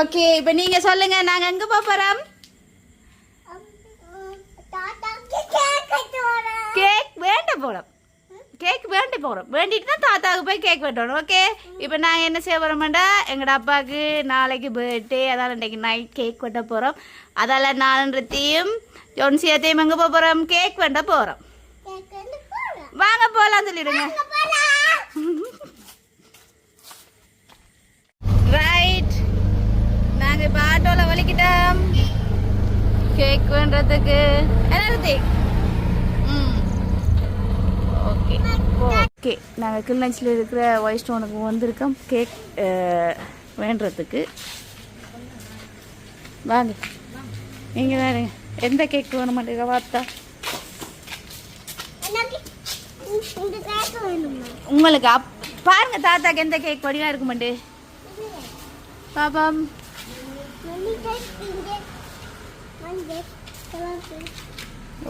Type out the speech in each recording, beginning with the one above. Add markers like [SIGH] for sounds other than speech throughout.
Okay இப்போ நீங்க சொல்லுங்க நாங்க எங்க போக போறோம்? கேக் வேண்ட போறோம். கேக் வேண்டி போகிறோம் வேண்டிட்டு தான் தாத்தாவுக்கு போய் கேக் வெட்டணும் ஓகே இப்போ நாங்கள் என்ன செய்ய போகிறோம்டா எங்களோட அப்பாவுக்கு நாளைக்கு பர்த்டே அதால் இன்றைக்கி நைட் கேக் வெட்ட போகிறோம் அதால் நாலன்றத்தையும் ஜொன்சியத்தையும் எங்கே போக போகிறோம் கேக் வெட்ட போகிறோம் வாங்க போகலாம் சொல்லிடுங்க. ரைட் நாங்கள் இப்போ ஆட்டோவில் வலிக்கிட்டோம். கேக் வேண்டுறதுக்கு என்ன? ம். ஓகே. ஓகே நாங்கள் கிளிநொச்சியில் இருக்கிற ஒயிட் ஸ்டோனுக்கு வந்திருக்கோம். கேக் வேண்டுறதுக்கு வாங்க. நீங்கள் வேறு எந்த கேக் வேணும் மாட்டேங்க பார்த்தா உங்களுக்கு அப் பாருங்க தாத்தாக்கு எந்த கேக் வடிவாக இருக்க மாட்டே பாப்பாம்.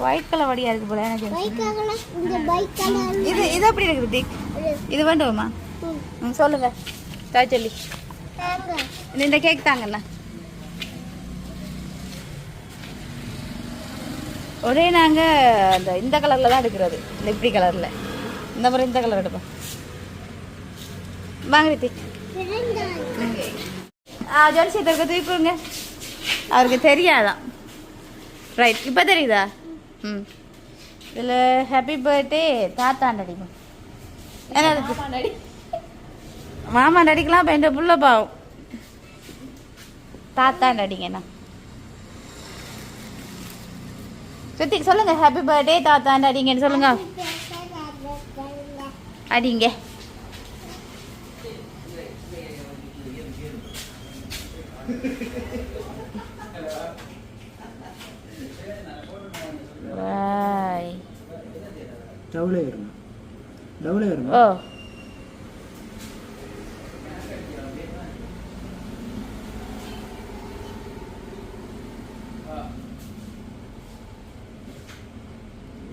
ஒயிட் கலர் வடியாக இருக்கு போல எனக்கு இது இது எப்படி இருக்கு ரித்திக் இது. வேண்டுமா ம். சொல்லுங்க. தாய் சொல்லி. இந்த- கேக் தாங்கண்ணா ஒரே நாங்கள் அந்த இந்த கலரில் தான் எடுக்கிறது. இந்த இப்படி கலரில் இந்த மாதிரி இந்த கலர் எடுப்போம். வாங்க ரித்திக் ஆ ஜோன்சியத்தை தூக்கிடுங்க அவருக்கு தெரியாதான். ரைட் இப்போ தெரியுதா? ம். இதில் ஹாப்பி பர்த்டே தாத்தாண்ட என்னது? மாமா நடிக்கலாம் இப்போ என் புள்ள பாவம். தாத்தாண்ட அடிங்கண்ணா சுத்தி சொல்லுங்க ஹாப்பி பர்த்டே தாத்தாண்ட அடிங்கன்னு சொல்லுங்க. அடிங்க. பாய் [LAUGHS] டவுலே வருமா டவுலே வருமா ஓ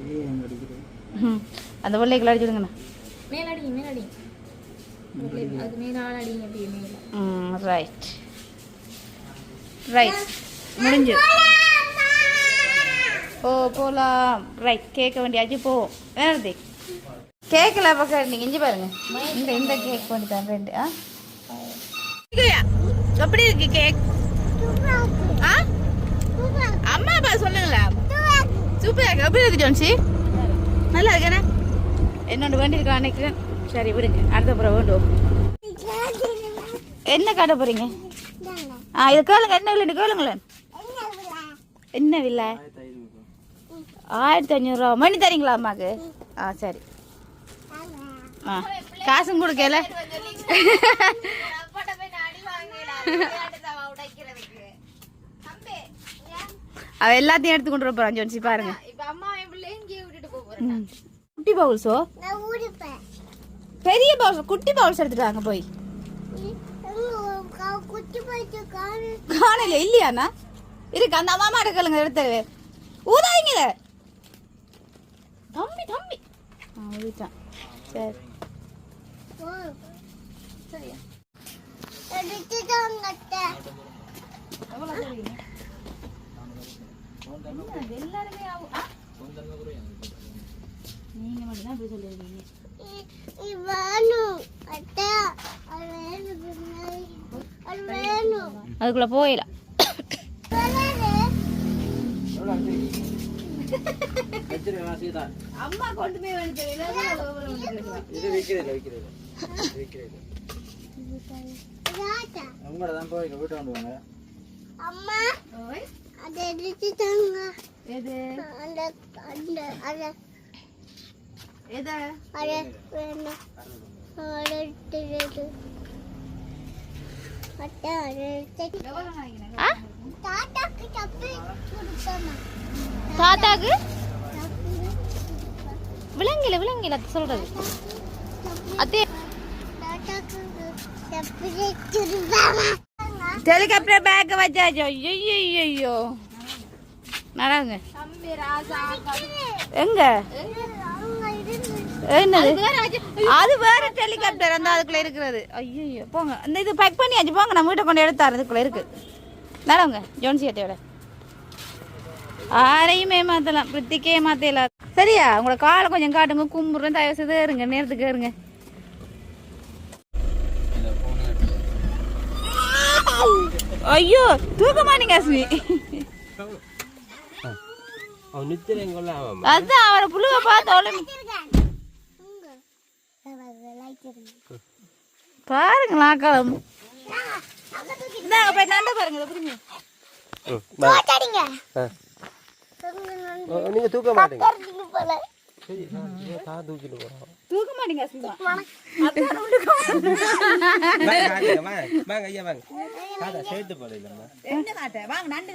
ஏ அங்கே அடிக்கிறது ம். அந்த பிள்ளைக்குள்ள அடிச்சுடுங்கண்ணா மேலடி மேலடி அது மேல ஆள் அடிங்க அப்படியே மேல ம் ரைட் ரைட் முடிஞ்சு ஓ போகலாம் ரைட் கேட்க வேண்டியாச்சு போவோம் வேறு கேக்கில் பக்கம் நீங்கள் இஞ்சி பாருங்க. இந்த இந்த கேக் பண்ணி தான் ரெண்டு ஆ? எப்படி இருக்கு கேக் ஆ? அம்மா அப்பா சொல்லுங்களா? சூப்பராக இருக்கு. எப்படி இருக்கு ஜோன்சி? நல்லா இருக்கேண்ணே என்னோட வேண்டி இருக்கா நினைக்கிறேன் சரி விடுங்க. அடுத்த புறம் வேண்டுவோம் என்ன காட்ட போறீங்க? ஆ இது கேளுங்க என்ன இல்லை கேளுங்களேன். என்ன வில்லை ஆயிரத்தி ஐநூறுரூவா மணி தரீங்களா அம்மாக்கு? ஆ சரி. ஆ காசும் கொடுக்கல. அவ எல்லாத்தையும் எடுத்து கொண்டு வர போறான் ஜோன்சி பாருங்க. குட்டி பவுல்ஸோ பெரிய பவுல்ஸ் குட்டி பவுல்ஸ் எடுத்துட்டாங்க போய். காணல இல்லையாண்ணா இருக்கு அந்த அம்மா எடுக்கலுங்க எடுத்து. ஊதாதீங்க தம்பி தம்பி ஆ ஊதிட்டான் சரி சரியா எல்லாருமே? நீங்க மட்டும் தான் இப்படி சொல்லிருக்கீங்க அதுக்குள்ள போயிடலாம் வச்சிருக்கேன் சீதா அம்மா கொண்டு போய் வந்து இது தான் போய் வீட்டு கொண்டு வாங்க அம்மா அதை எடுத்துட்டாங்க எது? அந்த அந்த அதை. எது? அதை வேணும் அதை எடுத்துட்டு அதான் அதை எடுத்து. ஆ? தாத்தாக்கு விலங்கில விலங்கில அது சொல்றது. அதே ஹெலிகாப்டர் பேக் வச்சாச்சு. ஐயோ ஐயோ நடங்க எங்க? என்னது? அது வேற ஹெலிகாப்டர் அந்த அதுக்குள்ள இருக்கிறது. ஐயோ போங்க. இந்த இது பேக் பண்ணியாச்சு. போங்க. நம்ம வீட்டை கொண்டு எடுத்தாரு அதுக்குள்ள இருக்கு. நடவங்க ஜோன்சி அட்டையோட ஆரையும் ஏமாத்தலாம் பிரித்திக்கே ஏமாத்தலாம் சரியா உங்களோட காலை கொஞ்சம் காட்டுங்க கும்பிட்றேன் தயவு செய்து இருங்க நேரத்துக்கு இருங்க ஐயோ தூக்க மாட்டீங்க அஸ்மி அதான் அவரை புழுவை பார்த்தோட பாருங்களா காலம் இந்தாங்க போய் நண்டு பாருங்க புரியுங்க போட்டாடிங்க நீங்க தூக்க மாட்டீங்க போல தூக்க மாட்டீங்க அஸ்மிதா வாங்க, சேர்த்து போடலாமா? நண்டு,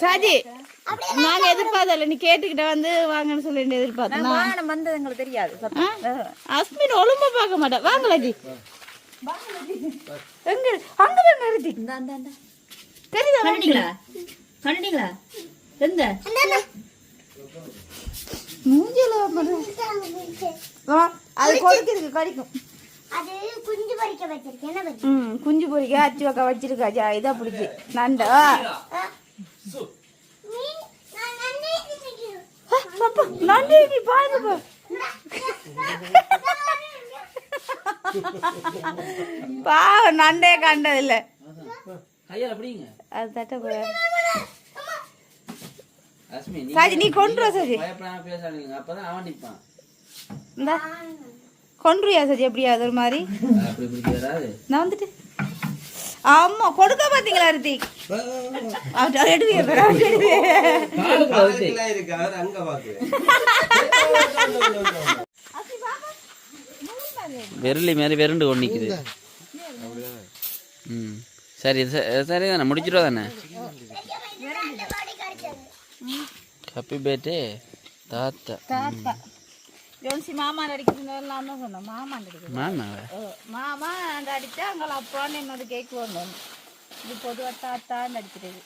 சாஜி நாங்க எதிர்பார்த்தல நீ கேட்டுக்கிட்ட வந்து வாங்கன்னு சொல்லி எதிர்பார்த்தோம் வந்தது எங்களுக்கு தெரியாது. அஸ்மின் ஒழும்பா பார்க்க மாட்டேன் வாங்கலாஜி எங்க அங்கதான் நிறுத்தி தெரியுதா கண்டிங்களா கண்டிங்களா எந்த? மூஞ்சில அது கொடுக்குதுக்கு கடிக்கும். அது குஞ்சு பறிக்க ம் குஞ்சு அச்சு வைக்க வச்சிருக்கா. ஜா இதா பிடிச்சி. நண்டா. நண்டு நீ பாருங்க பாவம் நண்டே கண்டது இல்ல கையால பிடிங்க. அது தட்டக்கூடாது அஸ்மி நீ சாஜி நீ கொண்டு சாஜி. பயப்படாம பேசாதீங்க. அப்பதான் அவன் நிப்பான். இந்த. கொன்றுயா சாஜி எப்படியா? அது ஒரு மாதிரி. நான் வந்துட்டு ஆமா கொடுக்க பாத்தீங்களா ரித்திக்? அவர் எடுவிய. விரலி மாதிரி விரண்டு கொண்டு நிக்குது. ம். சரி சரி தானே முடிச்சிடுவா தானே? ஹாப்பி பர்த்டே தாத்தா. தாத்தா. ஜோன்சி மாமா அடிக்கிறது நான் தான் சொன்னேன் மாமா அடிக்கிறது மாமாவா மாமா அந்த அடிச்சா அங்கே அப்பான்னு என்னது கேக் வந்தோம் இது பொதுவாக தாத்தான்னு அடிக்கிறது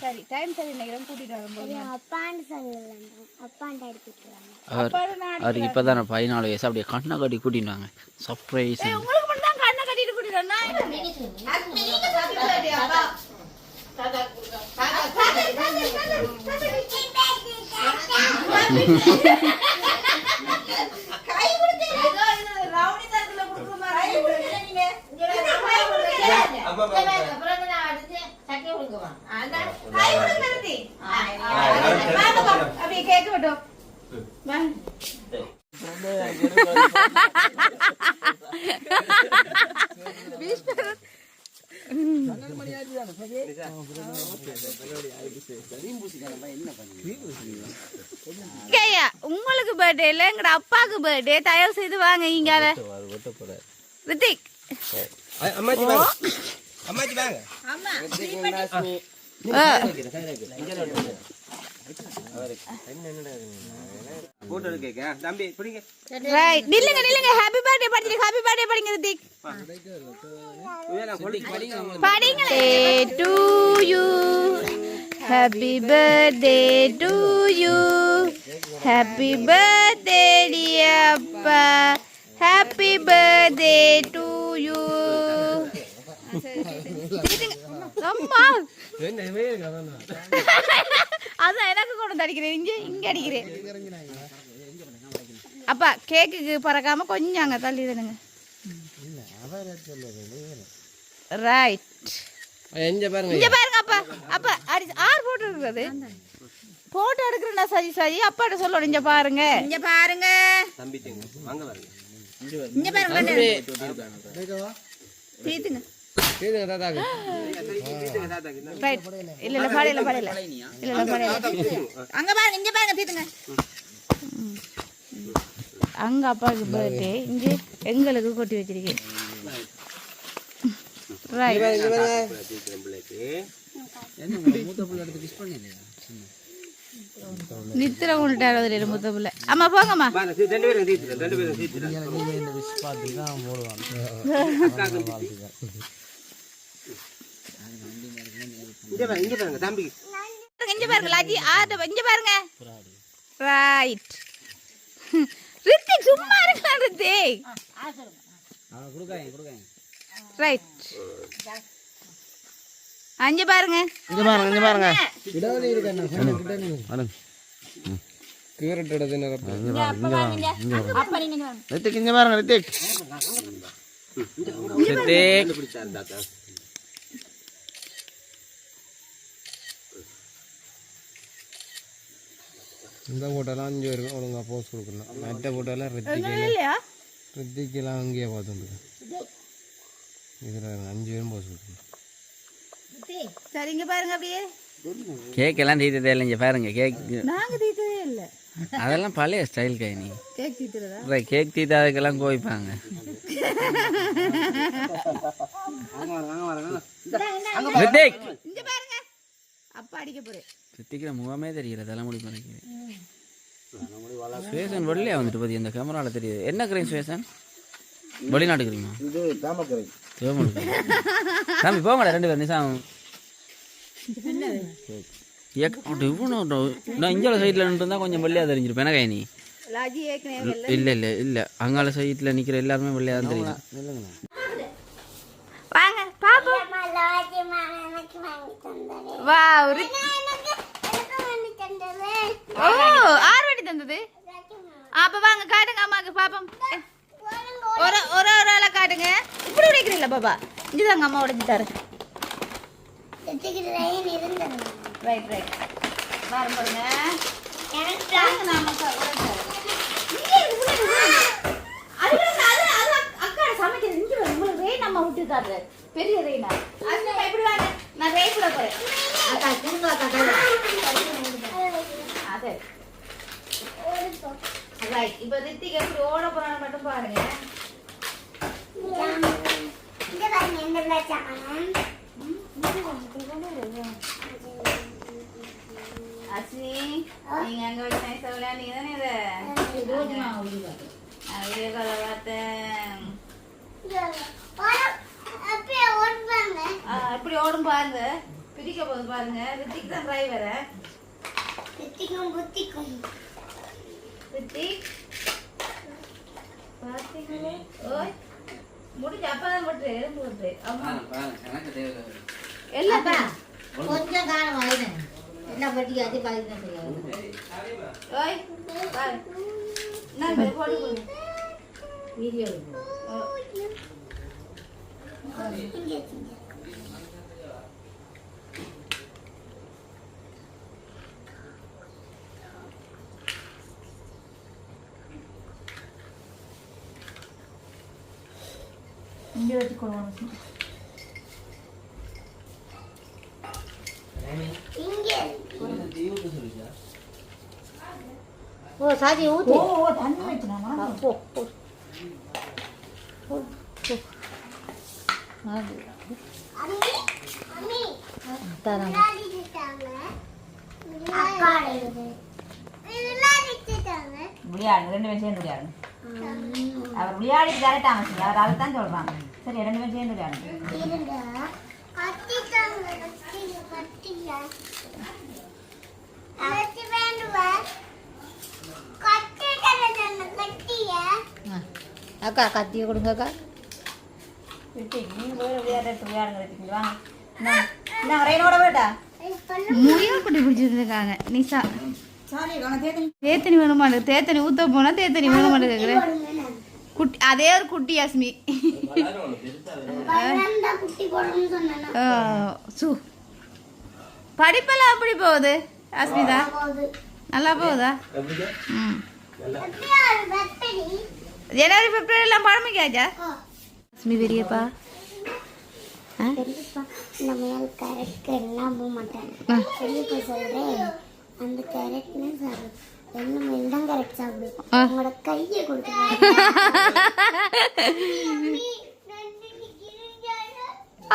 சரி டைம் சரி நினைக்கிறேன் கூட்டிட்டு வரும்போது அப்பான்னு சொல்லலாம் அப்பான்னு அடிக்கிட்டு அவர் அவருக்கு இப்போ தானே பதினாலு வயசு அப்படியே கண்ணை கட்டி கூட்டிட்டு வாங்க சர்ப்ரைஸ் உங்களுக்கு மட்டும் தான் கண்ணை கட்டிட்டு கூட்டிட்டு வரணும். நான் இல்ல. ஏதோ இது ரவுடி தரத்துல கொடுக்குற மாதிரி கொடுக்குற நீங்க. அம்மா, அம்மா, அம்மா. கை கொடுங்க நிறுத்தி. வாங்க பா. அப்படியே கேக்கு விட்டோம் வாங்க கேயா உங்களுக்கு பர்த்டே இல்ல எங்கட அப்பாவுக்கு பர்த்டே தயவு செய்து வாங்க இங்க ரித்திக். நில்லுங்க நில்லுங்க. ஹாப்பி பர்த்டே படிங்க ஹாப்பி பர்த்டே படிங்க Hrithik. படிங்களே. To you happy birthday to you happy birthday dear அப்பா ஹாப்பி பர்த்டே டு யூ அம்மா. என்ன வேறு கதை அதான் எனக்கு கொண்டு வந்து அடிக்கிறேன் இங்க இங்க அடிக்கிறேன். அப்பா கேக்குக்கு பறக்காம கொஞ்சம் அங்க தள்ளி தானுங்க ரைட் எங்க பாருங்க. இங்க பாருங்க அப்பா அப்பா அடி ஆறு போட்டோ இருக்கிறது போட்டோ எடுக்கிறேன்னா சரி சரி அப்பாட்ட சொல்லணும். இங்க பாருங்க. இங்க பாருங்க. தம்பி தேங்க. வாங்க பாருங்க. இங்க பாருங்க தீத்துங்க. அங்க அப்பாவுக்கு பர்த்டே இங்க எங்களுக்கு கொட்டி வச்சிருக்கேன். நித்திர கொண்டுட்டாரு அதுல முத்த பிள்ளை. அம்மா போங்கம்மா. ரெண்டு ரெண்டு இங்க பாருங்க இங்க பாருங்க தம்பி. இங்க பாருங்க லாஜி. ஆட்ட இங்க பாருங்க. ரைட் ரித்திக் சும்மா இருக்கலாம் ரித்திக். ரைட் அஞ்சு பாருங்க. இங்க பாருங்க இங்க பாருங்க. அப்ப நீங்க வாங்க. ரித்திக் இங்க பாருங்க ரித்திக். ரித்திக். இந்த ஃபோட்டோலாம் அஞ்சு பேருக்கு ஒழுங்கா போஸ்ட் கொடுக்கலாம் மற்ற இல்லையா? ரித்திக்கெல்லாம் அங்கேயே பார்த்துட்டு இதில் அஞ்சு பேரும் போஸ்ட் கொடுக்கலாம் சரி இங்க பாருங்க அப்படியே. கேக் எல்லாம் தீத்ததே இல்லை இங்கே பாருங்க கேக் நாங்க தீத்ததே இல்ல. அதெல்லாம் பழைய ஸ்டைல் கை நீ. கேக் தீத்துறதா? கேக் தீத்தாதுக்கெல்லாம் கோவிப்பாங்க. இங்க பாருங்க. அப்பா அடிக்க போறேன் ரித்திக்கிற முகமே தெரியல தலைமுடி மறைக்குது சுவேசன் வெளியே வந்துட்டு பத்தி இந்த கேமராவில் தெரியுது. என்ன கிரீம் சுவேசன்? வெளிநாட்டு கிரீமா இது தாமக்கரை தேவமணி சாமி போங்கடா ரெண்டு பேர் நிசாம். நான் இங்கே சைடில் நின்று கொஞ்சம் வெள்ளையாக தெரிஞ்சிருப்பேன். என்ன நீ இல்லை இல்லை இல்லை அங்கால சைடில் நிற்கிற எல்லாருமே வெள்ளையாக தான் தெரியும். வாங்க பாப்போம். வா ஓ ஆறு வாட்டி தந்தது? அப்ப வாங்க காட்டுங்க அம்மாக்கு பாப்போம். ஒரு ஒரு ஒரு ஆளை காட்டுங்க. இப்படி உடைக்கிறீங்களா பாப்பா? இதுதாங்க அம்மா உடைச்சு தரேன். ரைட் ரைட் காட்டுறேன் பெரிய ரெயினா எப்படி வாங்க. நான் ரெயின் கூட போறேன். அக்கா திரும்ப அக்கா அது. ரைட் இப்போ ரித்திக் எப்படி ஓட போறான்னு மட்டும் பாருங்க. இங்க பாருங்க எந்த பிளாச்சாங்க அஸ்மி நீங்க அங்க வச்சு நைஸா விளையாண்டீங்க தானே இதை நான் வீடியோ கால பார்த்தேன் அப்படியே ஓடுவாங்க ஆ, எப்படி ஓடும் பாருங்க பிரிக்க போகுது பாருங்க ரித்திக் தான் டிரைவரை ரித்திக்கும் புத்திக்கும் ரித்திக் பார்த்தீங்களே ஓய் முடிஞ்சு அப்பதான் போட்டு எலும்பு போட்டு ஆமா. எல்லாப்பா கொஞ்சம் காலம் ஆயிடுங்க என்ன பட்டி அது பழகின தெரியாது. ஓய் பாரு. நான் போய் போட்டு போடு. வீடியோ ஓ. இங்கே வச்சு கொடுக்கணும் இங்கே ஓ சாஜி ஊத்து ஓ ஓ, தண்ணி வச்சுனாமா போ போ அம்மி அம்மி தரேன் விளையாடிட்டாங்க அக்கா விளையாடிட்டாங்க விளையாடு ரெண்டு பேரும் சேர்ந்து விளையாடு அவர் விளையாடி கரெக்டாக அமைச்சு அவர் அதை தான் சொல்றாங்க சரி ரெண்டு பேரும் சேர்ந்து அக்கா கத்தியை கொடுங்க அக்கா. குட்டி பிடிச்சிருந்துருக்காங்க. நிசா தேத்தனி வேணுமாண்டு தேத்தனி ஊத்த போனா தேத்தனி வேணுமாண்டு கேக்குறேன். குட்டி அதே ஒரு குட்டி ஆ, சு. படிப்பெல்லாம் எப்படி போகுது அஸ்மிதா நல்லா போகுதா. ம். ஜனவரி பிப்ரவரி எல்லாம் பழமைக்காச்சா அஸ்மி பெரியப்பா மேல் கேரட் எல்லாம் போக பெரியப்பா சொல்றேன். அந்த கேரட்னு சாப்பிடு என்ன மேல் தான் கேரட் சாப்பிடு உங்களோட கையை கொடுத்து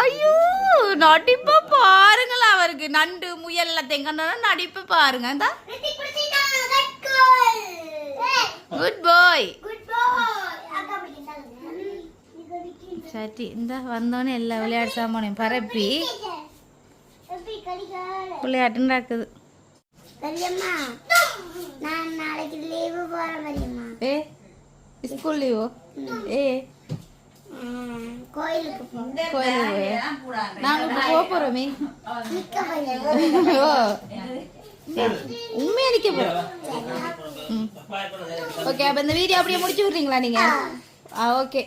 ஐயோ நடிப்பை பாருங்களா அவருக்கு. நண்டு முயல்ல தெங்கன்னு நடிப்பை பாருங்க. இந்தா. குட் பாய் சரி இந்த வந்தோடனே எல்லா விளையாட்டு சாமானையும் பரப்பி. எப்படி விளையாட்டு நடக்குது. பெரியம்மா நான் நாளைக்கு லீவு போறேன் பெரியம்மா. ஏ ஸ்கூல் லீவோ ஏ? கோயிலுக்கு கோயிலுக்கு இப்போ போக போறேன் ஓ. உண்மையா நிக்க போகிறோம் ம். ஓகே அப்போ இந்த வீடியோ அப்படியே முடிச்சு விட்றீங்களா நீங்கள் ஆ. ஓகே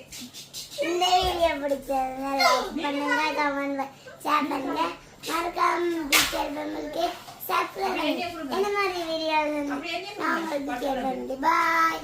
இந்த வீடியோ பிடிச்சதுன்னா லைக் பண்ணுங்க கமெண்ட் ஷேர் பண்ணுங்க. மறக்காம என்ன மாதிரி வீடியோ பாய்.